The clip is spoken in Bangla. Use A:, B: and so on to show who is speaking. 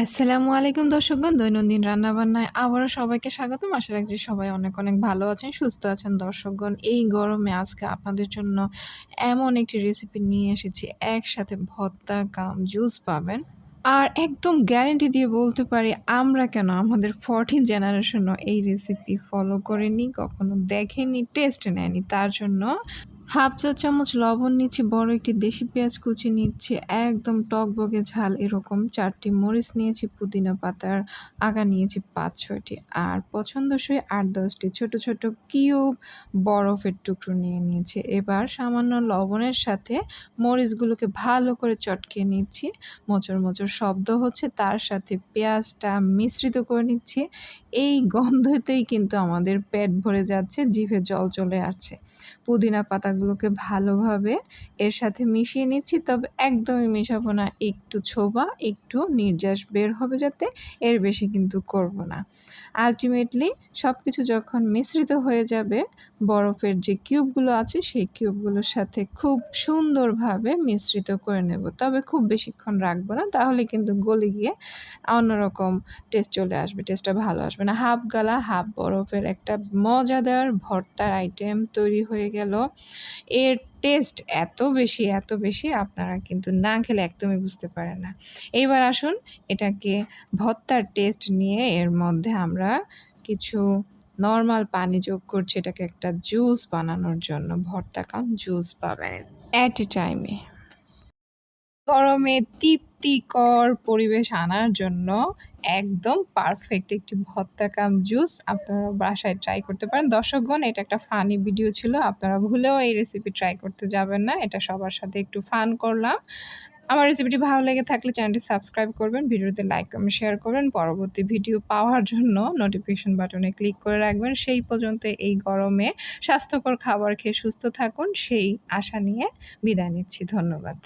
A: আসসালামু আলাইকুম দর্শকগণ, দৈনন্দিন রান্নাবান্নায় আবারও সবাইকে স্বাগতম। আশা রাখছি সবাই অনেক অনেক ভালো আছেন, সুস্থ আছেন। দর্শকগণ, এই গরমে আজকে আপনাদের জন্য এমন একটি রেসিপি নিয়ে এসেছি। একসাথে ভর্তা, কাম জুস পাবেন। আর একদম গ্যারেন্টি দিয়ে বলতে পারি, আমরা কেন আমাদের ফোরটিন জেনারেশনও এই রেসিপি ফলো করেনি, কখনো দেখেনি টেস্ট নেয়নি। তার জন্য হাফ চা চামচ লবণ নিচ্ছি, বড় একটি দেশি পেঁয়াজ কুচি নিচ্ছি, একদম টকবগে ঝাল এরকম। চারটি মরিচ নিয়েছি, পুদিনা পাতার আগা নিয়েছি পাঁচ, ছয়টি। আর পছন্দসই আট, দশটি। ছোট ছোট কিউব বরফের টুকরো নিয়ে নিয়েছি। এবার সামান্য লবণের সাথে মরিচগুলোকে ভালো করে চটকে নিচ্ছি। মোচর মোচর শব্দ হচ্ছে, তার সাথে পেঁয়াজটা মিশ্রিত করে নিচ্ছি। এই গন্ধতেই কিন্তু আমাদের পেট ভরে যাচ্ছে, জিভে জল চলে আসছে। পুদিনা পাতাগুলোকে ভালোভাবে এর সাথে মিশিয়ে নিচ্ছি, তবে একদমই মিশাবো না। একটু ছোবা, একটু নির্যাস বের হবে যাতে এর বেশি কিন্তু করব না। আলটিমেটলি সব কিছু যখন মিশ্রিত হয়ে যাবে, বরফের যে কিউবগুলো আছে, সেই কিউবগুলোর সাথে খুব সুন্দরভাবে মিশ্রিত করে নেব। তবে খুব বেশিক্ষণ রাখব না, তাহলে কিন্তু গলে গিয়ে অন্যরকম টেস্ট চলে আসবে টেস্টটা ভালো আসবে না হাফ গালা, হাফ বরফের একটা মজাদার ভর্তার আইটেম তৈরি হয়ে গেল। এর টেস্ট এত বেশি এত বেশি আপনারা কিন্তু না খেলে একদমই বুঝতে পারেন না। এইবার আসুন এটাকে ভর্তার টেস্ট নিয়ে এর মধ্যে আমরা কিছু নর্মাল পানি যোগ করছি এটাকে একটা জুস বানানোর জন্য। ভর্তা কাম জুস পাবেন অ্যাট এ। টাইমে গরমে তৃপ্তিকর পরিবেশ আনার জন্য একদম পারফেক্ট একটি ভর্তা কাম জুস আপনারা বাসায় ট্রাই করতে পারেন। দর্শকগণ, এটা একটা ফানি ভিডিও ছিল, আপনারা ভুলেও এই রেসিপি ট্রাই করতে যাবেন না, এটা সবার সাথে একটু ফান করলাম। আমার রেসিপিটি ভালো লেগে থাকলে চ্যানেলটি সাবস্ক্রাইব করবেন, ভিডিওতে লাইক কমেন্ট শেয়ার করবেন। পরবর্তী ভিডিও পাওয়ার জন্য নোটিফিকেশন বাটনে ক্লিক করে রাখবেন। সেই পর্যন্ত এই গরমে স্বাস্থ্যকর খাবার খেয়ে সুস্থ থাকুন। সেই আশা নিয়ে বিদায় নিচ্ছি। ধন্যবাদ।